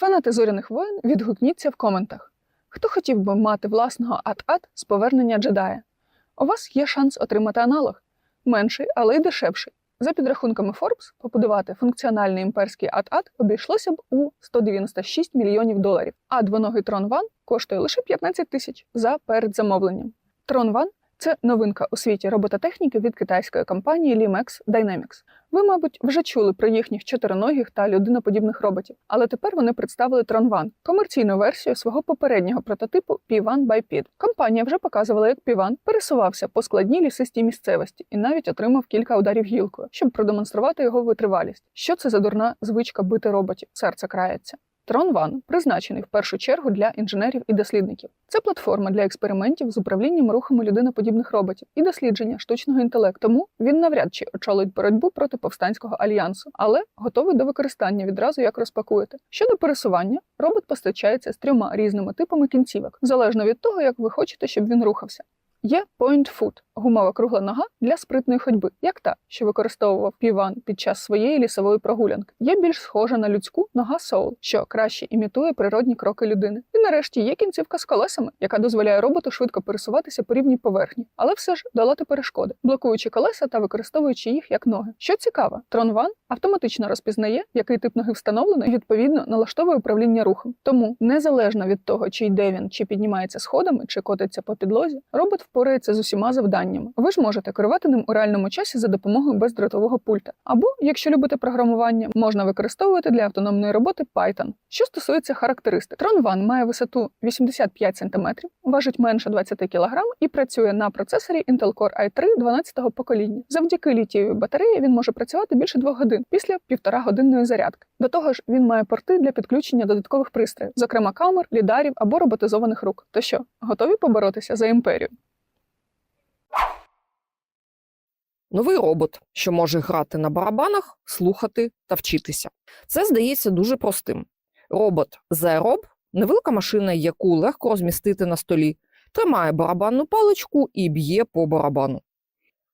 Фанати зоряних воїн відгукніться в коментах. Хто хотів би мати власного ат-ат з повернення джедая? У вас є шанс отримати аналог менший, але й дешевший. За підрахунками Forbes, побудувати функціональний імперський ат-ат обійшлося б у 196 мільйонів доларів, а двоногий Трон Ван коштує лише 15 тисяч за передзамовленням. Трон Ван це новинка у світі робототехніки від китайської компанії Limex Dynamics. Ви, мабуть, вже чули про їхніх чотириногих та людиноподібних роботів, але тепер вони представили Tron One – комерційну версію свого попереднього прототипу P1 Biped. Компанія вже показувала, як P1 пересувався по складній лісистій місцевості і навіть отримав кілька ударів гілкою, щоб продемонструвати його витривалість. Що це за дурна звичка бити роботів? Серце крається. Tron One призначений в першу чергу для інженерів і дослідників. Це платформа для експериментів з управлінням рухами людиноподібних роботів і дослідження штучного інтелекту. Тому він навряд чи очолить боротьбу проти повстанського альянсу, але готовий до використання відразу як розпакуєте. Щодо пересування, робот постачається з трьома різними типами кінцівок, залежно від того, як ви хочете, щоб він рухався. Є Point Foot – гумова кругла нога для спритної ходьби, як та, що використовував Піван під час своєї лісової прогулянки. Є більш схожа на людську нога Soul, що краще імітує природні кроки людини. І нарешті є кінцівка з колесами, яка дозволяє роботу швидко пересуватися по рівній поверхні, але все ж долати перешкоди, блокуючи колеса та використовуючи їх як ноги. Що цікаво, One автоматично розпізнає, який тип ноги встановлено, і відповідно налаштовує управління рухом. Тому незалежно від того, чи йде він, чи піднімається сходами, чи котиться по підлозі, робот впорається з усіма завданнями. Ви ж можете керувати ним у реальному часі за допомогою бездротового пульта. Або, якщо любите програмування, можна використовувати для автономної роботи Python. Що стосується характеристик, Tron One має висоту 85 см, важить менше 20 кг і працює на процесорі Intel Core i3 12-го покоління. Завдяки літієвій батареї він може працювати більше 2 годин після півтора годинної зарядки. До того ж, він має порти для підключення додаткових пристроїв, зокрема камер, лідарів або роботизованих рук. То що, готові поборотися за імперію? Новий робот, що може грати на барабанах, слухати та вчитися. Це здається дуже простим. Робот Zerоб – невелика машина, яку легко розмістити на столі, тримає барабанну паличку і б'є по барабану.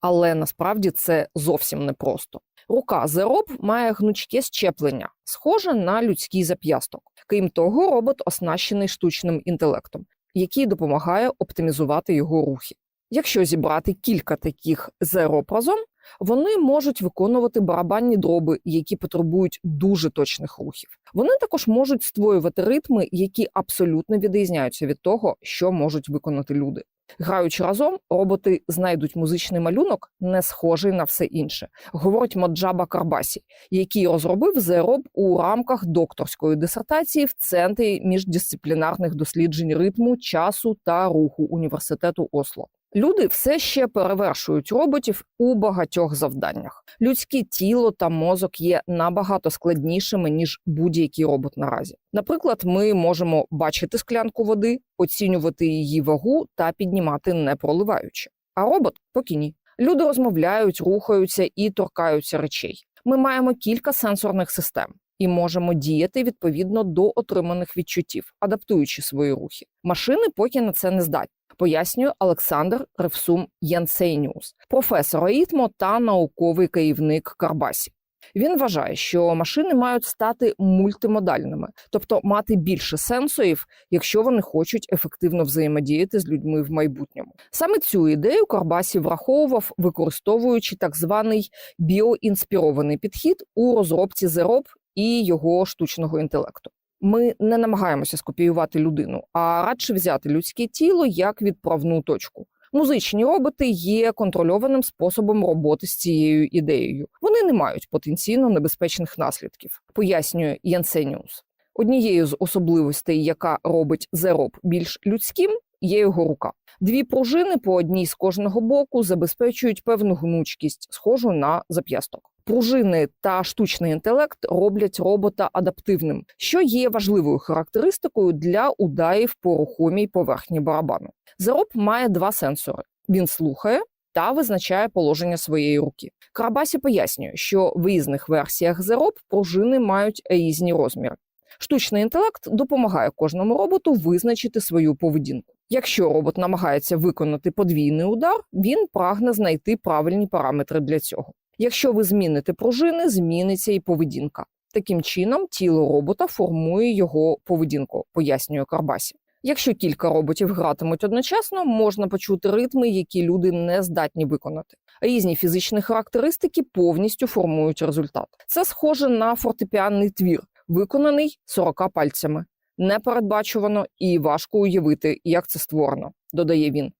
Але насправді це зовсім непросто. Рука Зероб має гнучке щеплення, схоже на людський зап'ясток. Крім того, робот оснащений штучним інтелектом, який допомагає оптимізувати його рухи. Якщо зібрати кілька таких зероб разом, вони можуть виконувати барабанні дроби, які потребують дуже точних рухів. Вони також можуть створювати ритми, які абсолютно відрізняються від того, що можуть виконати люди. Граючи разом, роботи знайдуть музичний малюнок, не схожий на все інше, говорить Моджаба Карбасі, який розробив зероб у рамках докторської дисертації в центрі міждисциплінарних досліджень ритму, часу та руху університету Осло. Люди все ще перевершують роботів у багатьох завданнях. Людське тіло та мозок є набагато складнішими ніж будь-який робот наразі. Наприклад, ми можемо бачити склянку води, оцінювати її вагу та піднімати не проливаючи. А робот поки ні. Люди розмовляють, рухаються і торкаються речей. Ми маємо кілька сенсорних систем. І можемо діяти відповідно до отриманих відчуттів, адаптуючи свої рухи. Машини поки на це не здатні пояснює Олександр Ревсум Янсейніус, професор АІТМО та науковий керівник Карбасі. Він вважає, що машини мають стати мультимодальними, тобто мати більше сенсорів, якщо вони хочуть ефективно взаємодіяти з людьми в майбутньому. Саме цю ідею Карбасі враховував, використовуючи так званий біоінспірований підхід у розробці зероб і його штучного інтелекту. Ми не намагаємося скопіювати людину, а радше взяти людське тіло як відправну точку. Музичні роботи є контрольованим способом роботи з цією ідеєю. Вони не мають потенційно небезпечних наслідків, пояснює Янсеніус. Однією з особливостей, яка робить зероб більш людським, є його рука. Дві пружини по одній з кожного боку забезпечують певну гнучкість, схожу на зап'ясток. Пружини та штучний інтелект роблять робота адаптивним, що є важливою характеристикою для ударів по рухомій поверхні барабану. Зароб має два сенсори: він слухає та визначає положення своєї руки. Карабасі пояснює, що в різних версіях зароб пружини мають різні розміри. Штучний інтелект допомагає кожному роботу визначити свою поведінку. Якщо робот намагається виконати подвійний удар, він прагне знайти правильні параметри для цього. Якщо ви зміните пружини, зміниться і поведінка. Таким чином, тіло робота формує його поведінку, пояснює Карбасі. Якщо кілька роботів гратимуть одночасно, можна почути ритми, які люди не здатні виконати. Різні фізичні характеристики повністю формують результат. Це схоже на фортепіанний твір, виконаний 40 пальцями. Непередбачувано і важко уявити, як це створено, додає він.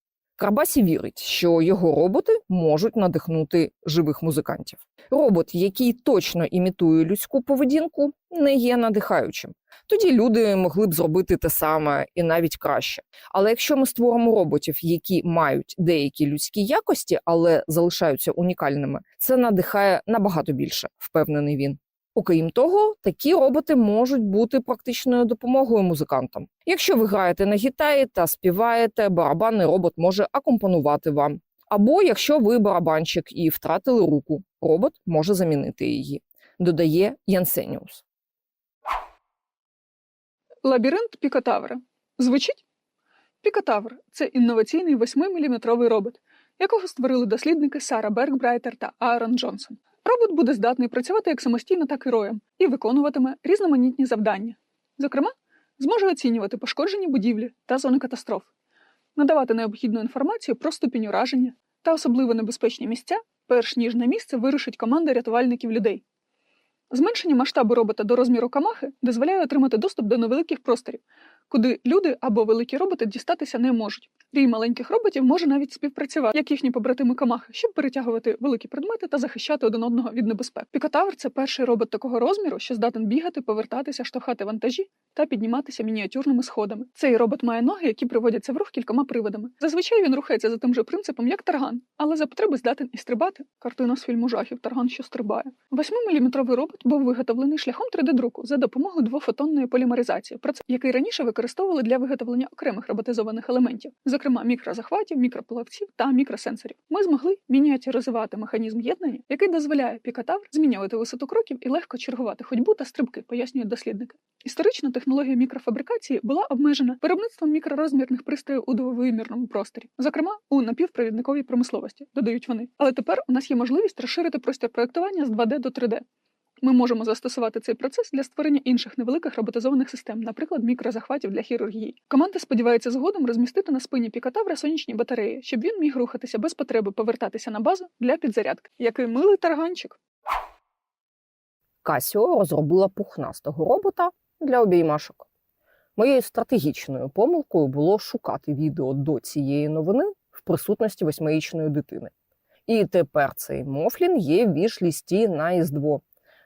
Карбасі вірить, що його роботи можуть надихнути живих музикантів. Робот, який точно імітує людську поведінку, не є надихаючим. Тоді люди могли б зробити те саме і навіть краще. Але якщо ми створимо роботів, які мають деякі людські якості, але залишаються унікальними, це надихає набагато більше, впевнений він. Окрім того, такі роботи можуть бути практичною допомогою музикантам. Якщо ви граєте на гітарі та співаєте, барабанний робот може акомпонувати вам. Або якщо ви барабанщик і втратили руку, робот може замінити її, додає Янсеніус. Лабіринт Пікотавра. Звучить? Пікотавр це інноваційний 8-мм робот, якого створили дослідники Сара Бергбрайтер та Аарон Джонсон. Робот буде здатний працювати як самостійно, так і роєм і виконуватиме різноманітні завдання. Зокрема, зможе оцінювати пошкоджені будівлі та зони катастроф, надавати необхідну інформацію про ступінь ураження та особливо небезпечні місця, перш ніж на місце вирушить команда рятувальників людей. Зменшення масштабу робота до розміру камахи дозволяє отримати доступ до невеликих просторів, куди люди або великі роботи дістатися не можуть. Рій маленьких роботів може навіть співпрацювати, як їхні побратими камахи, щоб перетягувати великі предмети та захищати один одного від небезпек. Пікотавр це перший робот такого розміру, що здатен бігати, повертатися, штовхати вантажі та підніматися мініатюрними сходами. Цей робот має ноги, які приводяться в рух кількома приводами. Зазвичай він рухається за тим же принципом, як тарган, але за потреби здатен і стрибати. Картина з фільму жахів Тарган, що стрибає. 8-мм робот був виготовлений шляхом 3D-друку за допомогою двофотонної полімеризації, який раніше використовували для виготовлення окремих роботизованих елементів, зокрема мікрозахватів, мікроплавців та мікросенсорів. Ми змогли мініатюризувати механізм єднання, який дозволяє пікотавр змінювати висоту кроків і легко чергувати ходьбу та стрибки, пояснюють дослідники. Історично технологія мікрофабрикації була обмежена виробництвом мікророзмірних пристроїв у двовимірному просторі, зокрема у напівпровідниковій промисловості, додають вони. Але тепер у нас є можливість розширити простір проєктування з 2D до 3D. Ми можемо застосувати цей процес для створення інших невеликих роботизованих систем, наприклад, мікрозахватів для хірургії. Команда сподівається згодом розмістити на спині пікотавра сонячні батареї, щоб він міг рухатися без потреби повертатися на базу для підзарядки. Який милий тарганчик. Casio розробила пухнастого робота для обіймашок. Моєю стратегічною помилкою було шукати відео до цієї новини в присутності восьмирічної дитини. І тепер цей мофлін є в віш-лісті на іздво.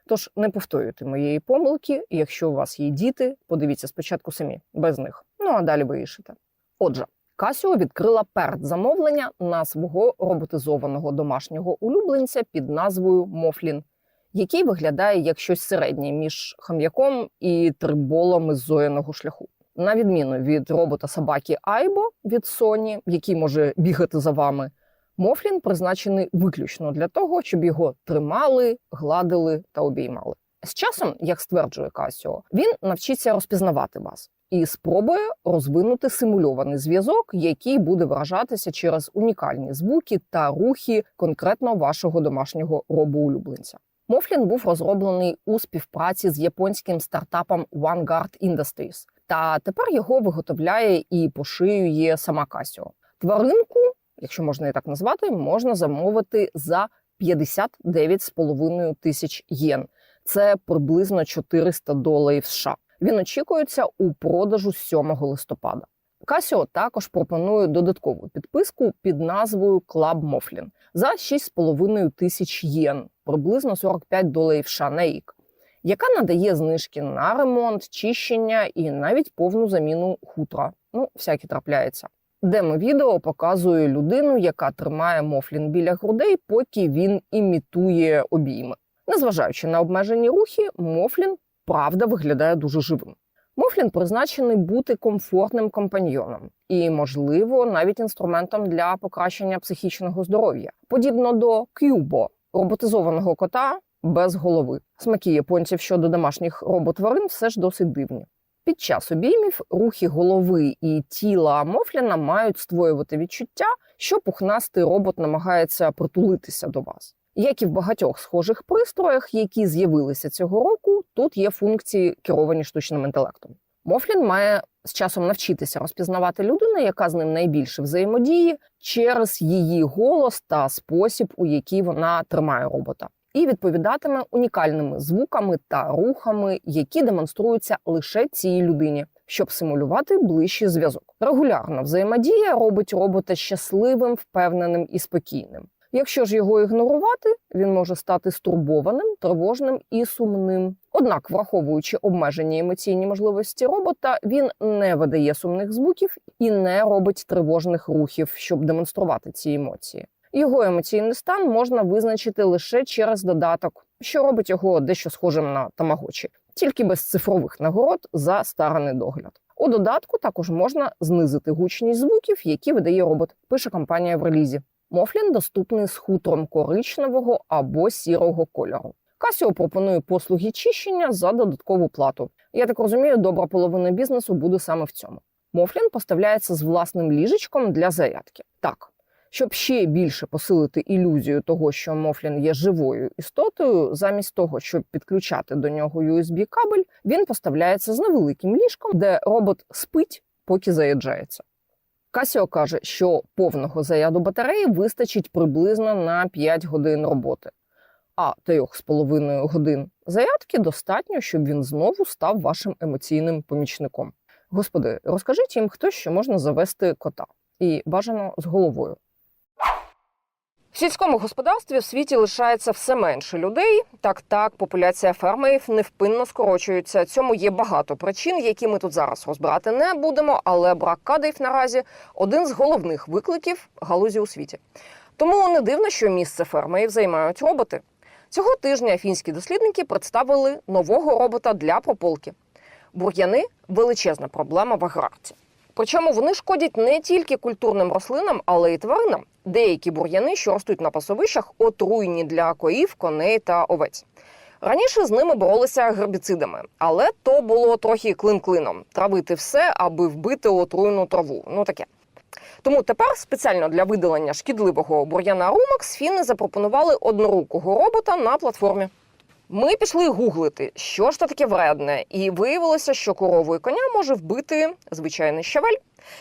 Тож не повторюйте моєї помилки, якщо у вас є діти, подивіться спочатку самі, без них. Ну а далі вирішите. Отже, Casio відкрила передзамовлення на свого роботизованого домашнього улюбленця під назвою Мофлін, який виглядає як щось середнє між хам'яком і триболом із зояного шляху. На відміну від робота собаки Айбо від Sony, який може бігати за вами, Мофлін призначений виключно для того, щоб його тримали, гладили та обіймали. З часом, як стверджує Касіо, він навчиться розпізнавати вас і спробує розвинути симульований зв'язок, який буде виражатися через унікальні звуки та рухи конкретно вашого домашнього робоулюбленця. Мофлін був розроблений у співпраці з японським стартапом OneGuard Industries, та тепер його виготовляє і пошиює сама Касіо. Тваринку, якщо можна і так назвати, можна замовити за 59,5 тисяч єн. Це приблизно 400 доларів США. Він очікується у продажу 7 листопада. Casio також пропонує додаткову підписку під назвою Club Mofflin за 6,5 тисяч єн, приблизно 45 доларів США на рік, яка надає знижки на ремонт, чищення і навіть повну заміну хутра. Ну, всяке трапляється. Демо-відео показує людину, яка тримає Мофлін біля грудей, поки він імітує обійми. Незважаючи на обмежені рухи, Мофлін правда виглядає дуже живим. Мофлін призначений бути комфортним компаньйоном і, можливо, навіть інструментом для покращення психічного здоров'я, подібно до Кюбо, роботизованого кота без голови. Смаки японців щодо домашніх роботварин все ж досить дивні. Під час обіймів рухи голови і тіла Мофліна мають створювати відчуття, що пухнастий робот намагається притулитися до вас. Як і в багатьох схожих пристроях, які з'явилися цього року, тут є функції, керовані штучним інтелектом. Мофлін має з часом навчитися розпізнавати людину, яка з ним найбільше взаємодіє, через її голос та спосіб, у який вона тримає робота, і відповідатиме унікальними звуками та рухами, які демонструються лише цій людині, щоб симулювати ближчий зв'язок. Регулярна взаємодія робить робота щасливим, впевненим і спокійним. Якщо ж його ігнорувати, він може стати стурбованим, тривожним і сумним. Однак, враховуючи обмежені емоційні можливості робота, він не видає сумних звуків і не робить тривожних рухів, щоб демонструвати ці емоції. Його емоційний стан можна визначити лише через додаток, що робить його дещо схожим на тамагочі, тільки без цифрових нагород за стараний догляд. У додатку також можна знизити гучність звуків, які видає робот, пише компанія в релізі. Мофлін доступний з хутром коричневого або сірого кольору. Casio пропонує послуги чищення за додаткову плату. Я так розумію, добра половина бізнесу буде саме в цьому. Мофлін поставляється з власним ліжечком для зарядки. Так, щоб ще більше посилити ілюзію того, що Мофлін є живою істотою, замість того, щоб підключати до нього USB-кабель, він поставляється з невеликим ліжком, де робот спить, поки заїжджається. Casio каже, що повного заряду батареї вистачить приблизно на 5 годин роботи, а 3,5 годин зарядки достатньо, щоб він знову став вашим емоційним помічником. Господи, розкажіть їм хтось, що можна завести кота, і бажано з головою. В сільському господарстві в світі лишається все менше людей. Так, так, популяція фермерів невпинно скорочується. Цьому є багато причин, які ми тут зараз розбирати не будемо. Але брак кадрів наразі один з головних викликів галузі у світі. Тому не дивно, що місце фермерів займають роботи. Цього тижня фінські дослідники представили нового робота для прополки. Бур'яни величезна проблема в аграрці. Причому вони шкодять не тільки культурним рослинам, але й тваринам. Деякі бур'яни, що ростуть на пасовищах, отруйні для коїв, коней та овець. Раніше з ними боролися гербіцидами, але то було трохи клин-клином травити все, аби вбити отруйну траву. Ну таке. Тому тепер спеціально для видалення шкідливого бур'яна Румакс фіни запропонували однорукого робота на платформі. Ми пішли гуглити, що ж це таке вредне, і виявилося, що корову і коня може вбити звичайний щавель.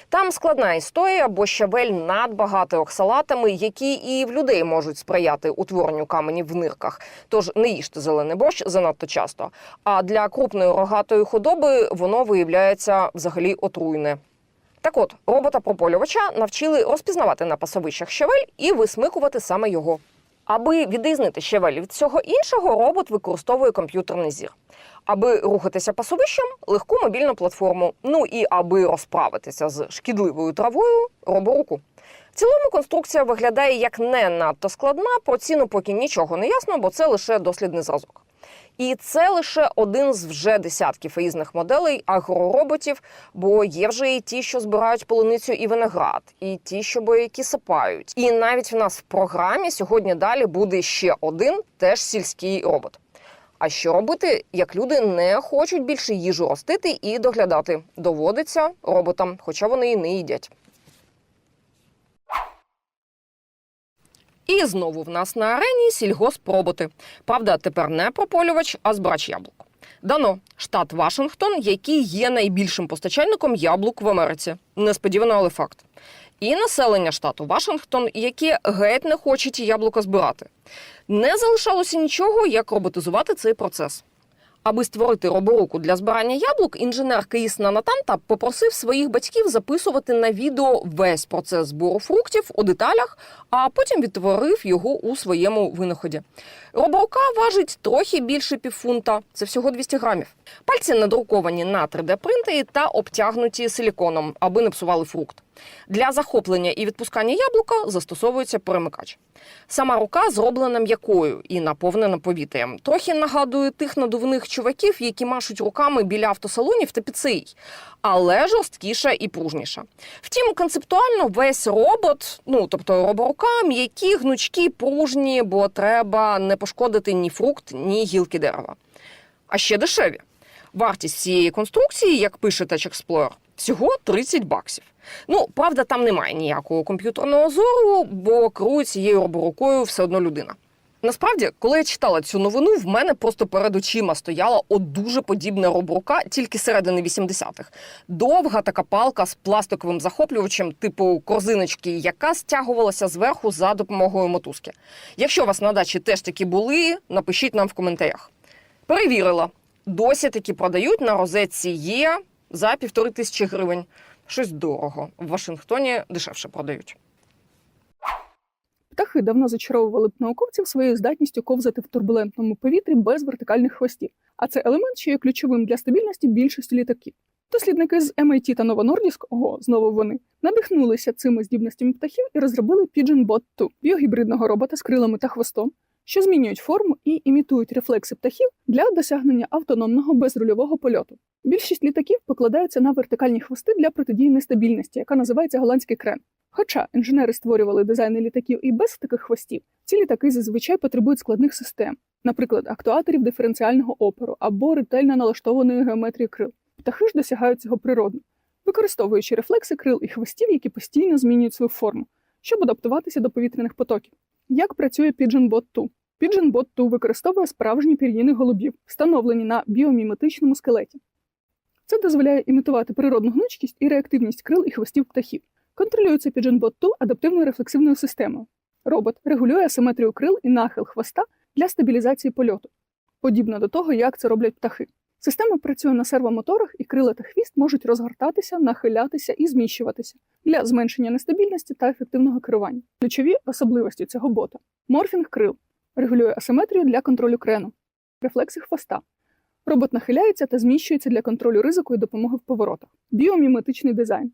Там складна історія, бо щавель надбагато оксалатами, які і в людей можуть сприяти утворенню каменів в нирках. Тож не їжте зелений борщ занадто часто. А для крупної рогатої худоби воно виявляється взагалі отруйне. Так от, робота-прополювача навчили розпізнавати на пасовищах щавель і висмикувати саме його. Аби відрізнити щавель від всього іншого, робот використовує комп'ютерний зір. Аби рухатися пасовищем, легку мобільну платформу. Ну і аби розправитися з шкідливою травою, роборуку. В цілому конструкція виглядає як не надто складна. Про ціну поки нічого не ясно, бо це лише дослідний зразок. І це лише один з вже десятків різних моделей агророботів, бо є вже і ті, що збирають полуницю і виноград, і ті, що бояки сапають. І навіть в нас в програмі сьогодні далі буде ще один теж сільський робот. А що робити, як люди не хочуть більше їжу ростити і доглядати? Доводиться роботам, хоча вони і не їдять. І знову в нас на арені сільгоспроботи. Правда, тепер не прополювач, а збирач яблук. Дано штат Вашингтон, який є найбільшим постачальником яблук в Америці. Несподівано, але факт. І населення штату Вашингтон, яке геть не хоче ті яблука збирати. Не залишалося нічого, як роботизувати цей процес. Аби створити роборуку для збирання яблук, інженер Каїс Нанатанта попросив своїх батьків записувати на відео весь процес збору фруктів у деталях, а потім відтворив його у своєму винаході. Роборука важить трохи більше півфунта, це всього 200 грамів. Пальці надруковані на 3D-принтері та обтягнуті силіконом, аби не псували фрукт. Для захоплення і відпускання яблука застосовується перемикач. Сама рука зроблена м'якою і наповнена повітрям. Трохи нагадує тих надувних чуваків, які машуть руками біля автосалонів та піцерій, але жорсткіша і пружніша. Втім, концептуально весь робот, ну тобто роборука, м'які, гнучкі, пружні, бо треба не пошкодити ні фрукт, ні гілки дерева. А ще дешеві. Вартість цієї конструкції, як пише Tech Explorer, всього 30 баксів. Ну, правда, там немає ніякого комп'ютерного зору, бо керує цією роборукою все одно людина. Насправді, коли я читала цю новину, в мене просто перед очима стояла от дуже подібна робрука, тільки середини 80-х. Довга така палка з пластиковим захоплювачем, типу корзиночки, яка стягувалася зверху за допомогою мотузки. Якщо у вас на дачі теж такі були, напишіть нам в коментарях. Перевірила. Досі такі продають на розетці є за півтори тисячі гривень. Щось дорого. В Вашингтоні дешевше продають. Птахи давно зачаровували б науковців своєю здатністю ковзати в турбулентному повітрі без вертикальних хвостів, а це елемент, що є ключовим для стабільності більшості літаків. Дослідники з MIT та Novo ого, знову вони, надихнулися цими здібностями птахів і розробили Pigeon Bot 2 – біогібридного робота з крилами та хвостом, що змінюють форму і імітують рефлекси птахів для досягнення автономного безрульового польоту. Більшість літаків покладаються на вертикальні хвости для протидії нестабільності, яка називається голландський крен. Хоча інженери створювали дизайни літаків і без таких хвостів, ці літаки зазвичай потребують складних систем, наприклад, актуаторів диференціального опору або ретельно налаштованої геометрії крил. Птахи ж досягають цього природно, використовуючи рефлекси крил і хвостів, які постійно змінюють свою форму, щоб адаптуватися до повітряних потоків. Як працює Pigeon Bot 2? Pigeon Bot 2 використовує справжні пір'їни голубів, встановлені на біоміметичному скелеті. Це дозволяє імітувати природну гнучкість і реактивність крил і хвостів птахів. Контролюється Pigeon Bot 2 адаптивною рефлексивною системою. Робот регулює асиметрію крил і нахил хвоста для стабілізації польоту, подібно до того, як це роблять птахи. Система працює на сервомоторах, і крила та хвіст можуть розгортатися, нахилятися і зміщуватися для зменшення нестабільності та ефективного керування. Ключові особливості цього бота: морфінг крил регулює асиметрію для контролю крену, рефлекси хвоста. Робот нахиляється та зміщується для контролю ризику і допомоги в поворотах. Біоміметичний дизайн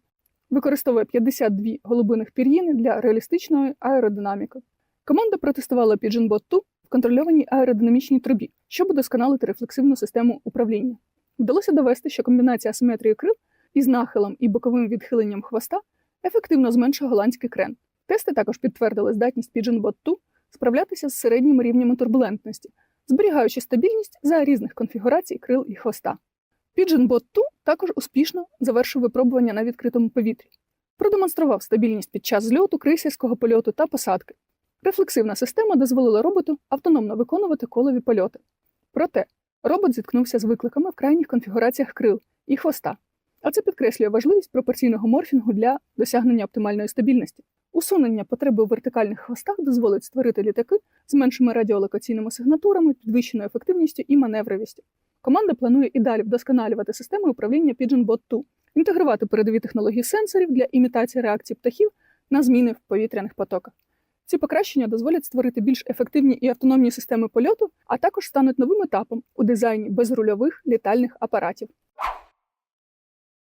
використовує 52 голубиних пір'їни для реалістичної аеродинаміки. Команда протестувала Pigeon Bot 2 в контрольованій аеродинамічній трубі, щоб удосконалити рефлексивну систему управління. Вдалося довести, що комбінація асиметрії крил із нахилом і боковим відхиленням хвоста ефективно зменшує голландський крен. Тести також підтвердили здатність Pigeon Bot 2 справлятися з середніми рівнями турбулентності, зберігаючи стабільність за різних конфігурацій крил і хвоста. Pigeon Bot 2 також успішно завершив випробування на відкритому повітрі. Продемонстрував стабільність під час зльоту, крейсерського польоту та посадки. Рефлексивна система дозволила роботу автономно виконувати колові польоти. Проте робот зіткнувся з викликами в крайніх конфігураціях крил і хвоста, а це підкреслює важливість пропорційного морфінгу для досягнення оптимальної стабільності. Усунення потреби у вертикальних хвостах дозволить створити літаки з меншими радіолокаційними сигнатурами, підвищеною ефективністю і маневровістю. Команда планує і далі вдосконалювати системи управління Pigeon Bot 2, інтегрувати передові технології сенсорів для імітації реакцій птахів на зміни в повітряних потоках. Ці покращення дозволять створити більш ефективні і автономні системи польоту, а також стануть новим етапом у дизайні безрульових літальних апаратів.